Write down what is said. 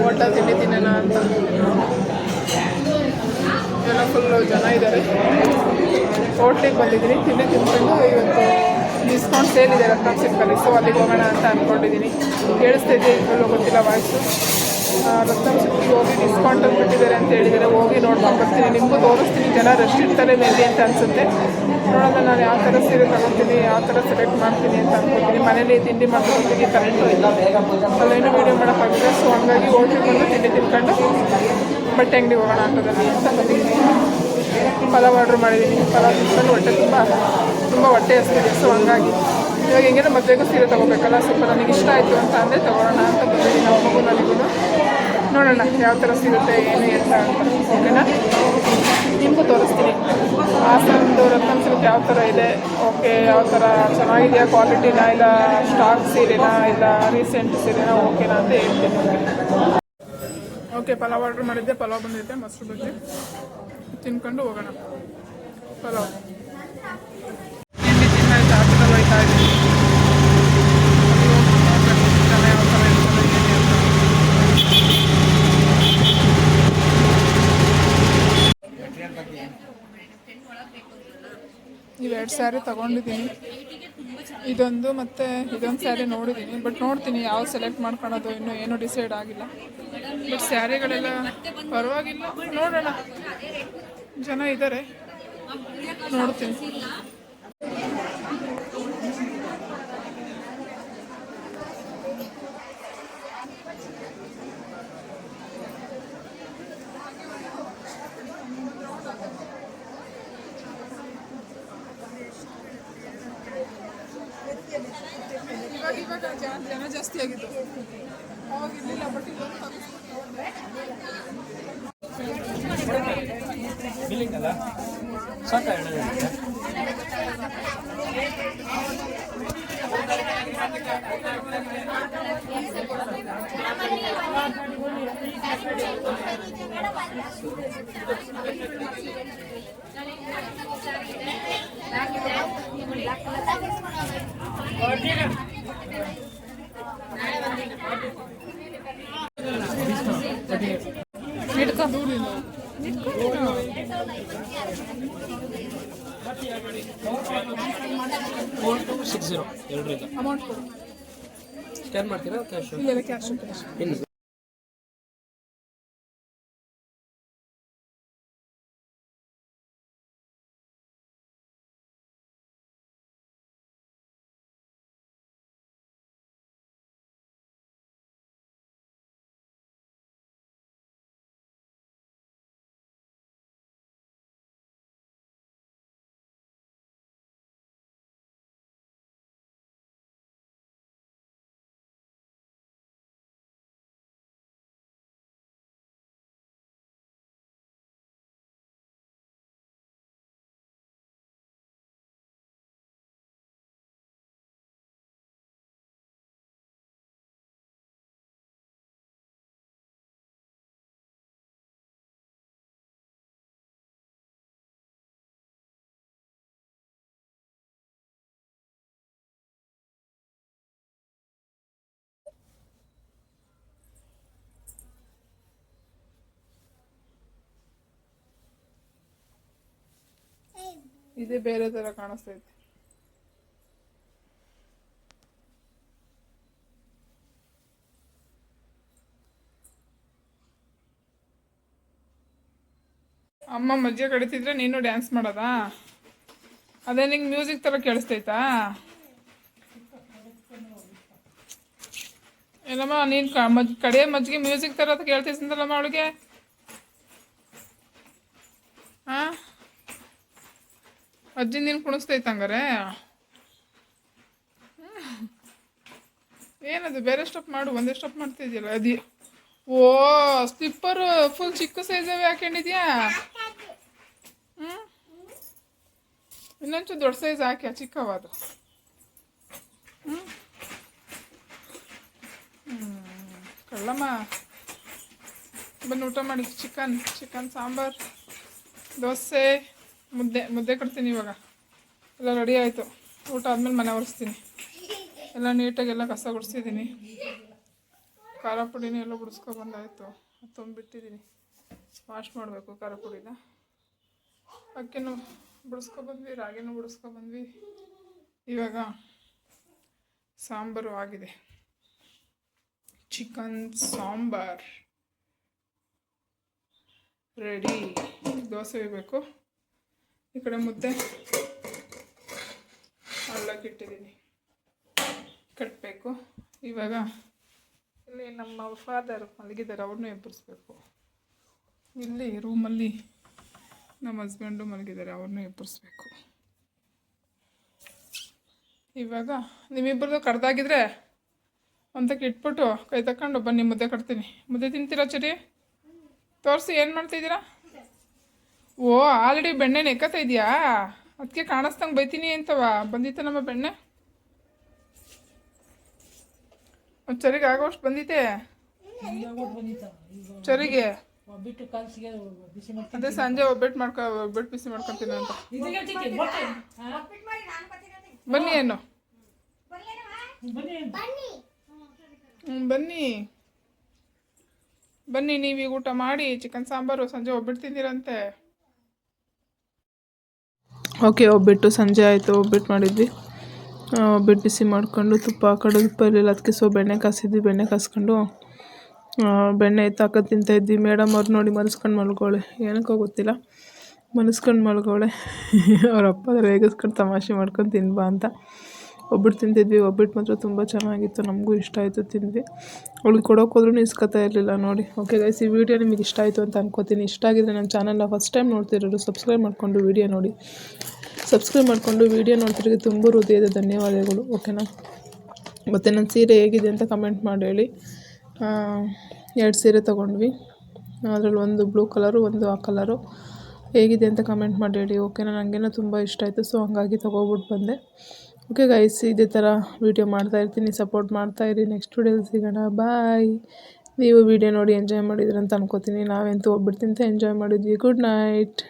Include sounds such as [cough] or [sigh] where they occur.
Hotel ತಿಂಡಿ ತಿನ್ನೋಣ ಅಂತ. ಎಲ್ಲ ಫುಲ್ಲು ಜನ ಇದ್ದಾರೆ ಹೋಟ್ಲಿಗೆ ಬಂದಿದ್ದೀನಿ, ತಿಂಡಿ ತಿನ್ಕೊಂಡು ಇವತ್ತು ಡಿಸ್ಕೌಂಟ್ ಸೇಲ್ ಇದೆ ರತ್ನ ಸಿಕ್ಕಲ್ಲಿ ಸೊ ಅಲ್ಲಿಗೆ ಹೋಗೋಣ ಅಂತ ಅಂದ್ಕೊಂಡಿದ್ದೀನಿ ಕೇಳಿಸ್ತಿದ್ದೆ ಇಲ್ಲೂ ಗೊತ್ತಿಲ್ಲ ವಾಯ್ಸು ರತ್ನ ಸಿಲ್ಕಿಗೆ ಹೋಗಿ ಡಿಸ್ಕೌಂಟ್ ಬಿಟ್ಟಿದ್ದಾರೆ ಅಂತ ಹೇಳಿದ್ದಾರೆ. ಹೋಗಿ ನೋಡ್ಕೊಂಡು ಬರ್ತೀನಿ ನಿಮಗೂ ತೋರಿಸ್ತೀನಿ. ಜನ ರಶ್ ಇರ್ತಾರೆ ಮೇಲಿ ಅಂತ ಅನಿಸುತ್ತೆ. ನೋಡೋಣ ನಾನು ಯಾವ ಥರ ಸೀರೆ ತಗೊತೀನಿ ಯಾವ ಥರ ಸೆಲೆಕ್ಟ್ ಮಾಡ್ತೀನಿ ಅಂತ ಅಂದ್ಕೊತೀನಿ ಮನೇಲಿ ತಿಂಡಿ ಮಾಡ್ಕೊತೀನಿ ಕರೆಂಟು ಇಲ್ಲ. ಅಲ್ಲೇನು ವೀಡಿಯೋ ಮಾಡೋಕ್ಕಾಗಿದೆ ಸೊ ಹಂಗಾಗಿ ಹೋಗಿ ಬಂದು ತಿಂಡಿ ತಿನ್ಕೊಂಡು ಬಟ್ಟೆ ಅಂಗಡಿ ಹೋಗೋಣ ಅಂತದಲ್ಲಿ ಅಂತ ಬಂದಿದ್ದೀನಿ ಪಲಾವ್ ಆರ್ಡ್ರ್ ಮಾಡಿದ್ದೀನಿ. ಪಲಾವ್ ತಿನ್ಕೊಂಡು ಹೊಟ್ಟೆ ತುಂಬ ತುಂಬ ಹೊಟ್ಟೆ ಹಸ್ತಿದೆ. ಸೊ ಹಂಗಾಗಿ ಇವಾಗ ಹೆಂಗೇನೋ ಮದುವೆಗೂ ಸೀರೆ ತೊಗೋಬೇಕಲ್ಲ ಸ್ವಲ್ಪ ನನಗೆ ಇಷ್ಟ ಆಯಿತು ಅಂತ ಅಂದರೆ ತೊಗೊಳ್ಳೋಣ ಅಂತ ಬಂದಿದ್ದೀನಿ ನಮ್ಮ ಮಗು ನನಗೂ ನೋಡೋಣ ಯಾವ ಥರ ಸಿಗುತ್ತೆ ಏನು ಅಂತ ಓಕೆನಾ ನಿಮಗೂ ತೋರಿಸ್ತೀನಿ ಹಾಸನದ್ದು ರತ್ನ ಸಿಲ್ಕ್ ಯಾವ ಥರ ಇದೆ ಓಕೆ ಯಾವ ಥರ ಚೆನ್ನಾಗಿದೆಯಾ ಕ್ವಾಲಿಟಿನಾ ಇಲ್ಲ ಸ್ಟಾಕ್ ಸೀರೆನಾ ಇಲ್ಲ ರೀಸೆಂಟ್ ಸೀರೆನಾ ಓಕೆನಾ ಅಂತ ಹೇಳ್ತೀನಿ ಓಕೆ ಪಲಾವ್ ಆರ್ಡ್ರ್ ಮಾಡಿದ್ದೆ ಪಲಾವ್ ಬಂದಿದ್ದೆ ಮೊಸರು ಬಜ್ಜಿ ತಿನ್ಕೊಂಡು ಹೋಗೋಣ ಪಲಾವ್ ತಿಂಡಿ ತಿನ್ನಾಯ್ತು ಆಟೋದಲ್ಲಿ ಹೋಯ್ತಾ ಇದ್ದೀನಿ ಅಲ್ಲಿ ಹೋಗಿ ನೋಡ್ಬೇಕು ಜನ ಯಾವ ಥರ ಇರ್ತಾರೆ ಏನೇ ಅಂತ ಇವೆರಡು ಸ್ಯಾರಿ ತಗೊಂಡಿದ್ದೀನಿ. ಇದೊಂದು ಮತ್ತು ಇದೊಂದು ಸ್ಯಾರಿ ನೋಡಿದ್ದೀನಿ. ಬಟ್ ನೋಡ್ತೀನಿ ಯಾವ ಸೆಲೆಕ್ಟ್ ಮಾಡ್ಕೊಳೋದು, ಇನ್ನೂ ಏನೂ ಡಿಸೈಡ್ ಆಗಿಲ್ಲ. ಬಟ್ ಸ್ಯಾರಿಗಳೆಲ್ಲ ಪರವಾಗಿಲ್ಲ. ನೋಡೋಣ. ಜನ ಇದ್ದಾರೆ ನೋಡ್ತೀನಿ. ಜನ ಜಾಸ್ತಿ ಆಗಿತ್ತು ಅವಾಗ ಇರಲಿಲ್ಲ ಬಟ್ ಹಿಡ್ಕೊ ಫೋರ್ ಟು ಸಿಕ್ಸ್ ಜೀರೋ ಎರಡರಿಂದ ಅಮೌಂಟ್ ಸ್ಕ್ಯಾನ್ ಮಾಡ್ತೀರಾ ಕ್ಯಾಶ್ ಇಲ್ಲ ಕ್ಯಾಶ್ ಇದೇ ಬೇರೆ ತರ ಕಾಣಿಸ್ತೈತೆ. ಅಮ್ಮ ಮಜ್ಜಿಗೆ ಕಡಿತಿದ್ರೆ ನೀನು ಡ್ಯಾನ್ಸ್ ಮಾಡೋದಾ? ಅದೇ ನಿಂಗೆ ಮ್ಯೂಸಿಕ್ ಥರ ಕೇಳಿಸ್ತೈತಾ? ಏನಮ್ಮ, ನೀನು ಕ ಮಜ್ ಕಡೆ ಮಜ್ಜಿಗೆ ಮ್ಯೂಸಿಕ್ ಥರ ಅಂತ ಕೇಳ್ತಿದ್ದಲ್ಲಮ್ಮ ಅವಳಿಗೆ? ಹಾಂ ಅಜ್ಜಿ ನೀನು ಕುಣಿಸ್ತೈತೆ ಹಂಗಾರೆ. ಏನದು, ಬೇರೆ ಸ್ಟೆಪ್ ಮಾಡು, ಒಂದೇ ಸ್ಟೆಪ್ ಮಾಡ್ತಿದ್ಯಲ್ಲ ಅದಿ. ಓ ಸ್ಲಿಪ್ಪರ್ ಫುಲ್ ಚಿಕ್ಕ ಸೈಜವೇ ಹಾಕೊಂಡಿದ್ಯಾ? ಹ್ಞೂ ಇನ್ನೊಂಚೂರು ದೊಡ್ಡ ಸೈಜ್ ಹಾಕ್ಯಾ ಚಿಕ್ಕವ ಅದು ಹ್ಞೂ ಕಳ್ಳಮ್ಮ. ಬಂದು ಊಟ ಮಾಡಿ, ಚಿಕನ್ ಚಿಕನ್ ಸಾಂಬಾರ್, ದೋಸೆ. ಮುದ್ದೆ ಮುದ್ದೆ ಕೊಡ್ತೀನಿ ಇವಾಗ. ಎಲ್ಲ ರೆಡಿ ಆಯಿತು. ಊಟ ಆದಮೇಲೆ ಮನೆ ಒರೆಸ್ತೀನಿ. ಎಲ್ಲ ನೀಟಾಗಿ ಎಲ್ಲ ಕಸ ಗುಡಿಸಿದ್ದೀನಿ. ಖಾರ ಪುಡಿನೂ ಎಲ್ಲ ಗುಡಿಸ್ಕೊಬಂದಾಯಿತು ತುಂಬಿಟ್ಟಿದ್ದೀನಿ. ವಾಶ್ ಮಾಡಬೇಕು ಖಾರ ಪುಡಿನ. ಅಕ್ಕಿನೂ ಬಿಡಿಸ್ಕೊಬಂದ್ವಿ ರಾಗಿನೂ ಬಿಡಿಸ್ಕೊಬಂದ್ವಿ ಇವಾಗ ಸಾಂಬಾರು ಆಗಿದೆ. ಚಿಕನ್ ಸಾಂಬಾರ್. ರೆಡಿ ದೋಸೆ ಇರಬೇಕು ಈ ಕಡೆ ಮುದ್ದೆ. ಅಲ್ಲಕ್ಕೆ ಇಟ್ಟಿದ್ದೀನಿ. ಕಟ್ಟಬೇಕು ಇವಾಗ ಇಲ್ಲಿ ನಮ್ಮ ಫಾದರ್ ಮಲಗಿದ್ದಾರೆ, ಅವ್ರನ್ನೂ ಎಬ್ಬರಿಸ್ಬೇಕು ಇಲ್ಲಿ ರೂಮಲ್ಲಿ ನಮ್ಮ ಹಸ್ಬೆಂಡು ಮಲಗಿದ್ದಾರೆ, ಅವ್ರನ್ನೂ ಎಬ್ಬರಿಸ್ಬೇಕು ಇವಾಗ ನಿಮ್ಮಿಬ್ಬರದ್ದು ಕಡ್ದಾಗಿದ್ರೆ ಒಂದಕ್ಕೆ ಇಟ್ಬಿಟ್ಟು ಕೈ ತಕೊಂಡು ಬನ್ನಿ, ಮುದ್ದೆ ಕಟ್ತೀನಿ. ಮುದ್ದೆ ತಿಂತೀರಾ ಚರಿ? ತೋರಿಸಿ ಏನು ಮಾಡ್ತಿದ್ದೀರಾ? ಓ, ಆಲ್ರೆಡಿ ಬೆಣ್ಣೆ ನೆಕ್ಕತ್ತಾ ಇದೆಯಾ? ಅದಕ್ಕೆ ಕಾಣಿಸ್ದಂಗೆ ಬೈತೀನಿ ಅಂತವ? ಬಂದಿತ್ತ ನಮ್ಮ ಬೆಣ್ಣೆ? ಚರಿಗೆ ಆಗೋಷ್ಟು ಬಂದಿತ್ತೆ ಚರಿಗೆ? ಅದೇ ಸಂಜೆ ಒಬ್ಬಟ್ಟು ಮಾಡ್ಕೊ, ಒಬ್ಬಟ್ಟು ಬಿಸಿ ಮಾಡ್ಕೊತೀನಿ ಅಂತ. ಬನ್ನಿ ಏನು? ಹ್ಞೂ ಬನ್ನಿ. ಬನ್ನಿ, ನೀವೀಗ ಊಟ ಮಾಡಿ ಚಿಕನ್ ಸಾಂಬಾರು, ಸಂಜೆ ಒಬ್ಬಿಟ್ಟು ತಿಂದಿರಂತೆ. ಓಕೆ, ಒಬ್ಬಿಟ್ಟು ಸಂಜೆ ಆಯಿತು, ಒಬ್ಬಿಟ್ಟು ಮಾಡಿದ್ವಿ. ಒಬ್ಬಿಟ್ಟು ಬಿಸಿ ಮಾಡ್ಕೊಂಡು ತುಪ್ಪ ಹಾಕೊಂಡು, ತುಪ್ಪ ಇರಲಿಲ್ಲ, ಅದಕ್ಕೆ ಸೊ ಬೆಣ್ಣೆ ಕಾಸಿದ್ವಿ, ಬೆಣ್ಣೆ ಕಾಸ್ಕೊಂಡು. ಬೆಣ್ಣೆ ಬೆಣ್ಣೆ ಹಾಕೋದು ತಿಂತಾಯಿದ್ವಿ ಮೇಡಮ್ ಅವ್ರು ನೋಡಿ ಮನಸ್ಕೊಂಡು ಮಲ್ಗೋಳೆ. ಏನಕ್ಕೋ ಗೊತ್ತಿಲ್ಲ. ಮನಸ್ಕೊಂಡು ಮಲ್ಗೋಳೆ. [laughs] ಅವ್ರ ಅಪ್ಪ ರೇಗಿಸ್ಕೊಂಡು ತಮಾಷೆ ಮಾಡ್ಕೊಂಡು ತಿನ್ಬಾ ಅಂತ. ಒಬ್ಬಿಟ್ಟು ತಿಂತಿದ್ವಿ, ಒಬ್ಬಟ್ಟು ಮಾತ್ರ ತುಂಬ ಚೆನ್ನಾಗಿತ್ತು, ನಮಗೂ ಇಷ್ಟ ಆಯಿತು ತಿಂದ್ವಿ. ಅವ್ಳಿಗೆ ಕೊಡೋಕ್ಕೋದ್ರೂ ಇಸ್ಕೊತಾ ಇರಲಿಲ್ಲ ನೋಡಿ. ಓಕೆ ಗೈಸ್ ಈ ವಿಡಿಯೋ ನಿಮಗೆ ಇಷ್ಟ ಆಯಿತು ಅಂತ ಅನ್ಕೋತೀನಿ. ಇಷ್ಟ ಆಗಿದ್ರೆ ನನ್ನ ಚಾನಲ್ನ ಫಸ್ಟ್ ಟೈಮ್ ನೋಡ್ತಿರೋರು ಸಬ್ಸ್ಕ್ರೈಬ್ ಮಾಡಿಕೊಂಡು ವಿಡಿಯೋ ನೋಡಿ. ಸಬ್ಸ್ಕ್ರೈಬ್ ಮಾಡಿಕೊಂಡು ವಿಡಿಯೋ ನೋಡ್ತಿರೋಕ್ಕೆ ತುಂಬ ಹೃದಯದ ಧನ್ಯವಾದಗಳು ಓಕೆನಾ ಮತ್ತು ನನ್ನ ಸೀರೆ ಹೇಗಿದೆ ಅಂತ ಕಮೆಂಟ್ ಮಾಡಿ ಹೇಳಿ. ಎರಡು ಸೀರೆ ತೊಗೊಂಡ್ವಿ. ಅದರಲ್ಲಿ ಒಂದು ಬ್ಲೂ ಕಲರು ಒಂದು ಆ ಕಲರು ಹೇಗಿದೆ ಅಂತ ಕಮೆಂಟ್ ಮಾಡಿ ಹೇಳಿ ಓಕೆನಾ ನನಗೇನೋ ತುಂಬ ಇಷ್ಟ ಆಯಿತು ಸೊ ಹಂಗಾಗಿ ತೊಗೊಬಿಟ್ಟು ಬಂದೆ. ಓಕೆ ಗೈಸ್ ಇದೇ ಥರ ವೀಡಿಯೋ ಮಾಡ್ತಾ ಇರ್ತೀನಿ. ಸಪೋರ್ಟ್ ಮಾಡ್ತಾ ಇರಿ. ನೆಕ್ಸ್ಟ್ ವೀಡಿಯೋಲಿ ಸಿಗೋಣ. ಬಾಯ್ ನೀವು ವೀಡಿಯೋ ನೋಡಿ ಎಂಜಾಯ್ ಮಾಡಿದ್ರಂತ ಅನ್ಕೋತೀನಿ. ನಾವೆಂತೂ ಹೋಗ್ಬಿಡ್ತೀನಿ ಅಂತ ಎಂಜಾಯ್ ಮಾಡಿದ್ವಿ. Good night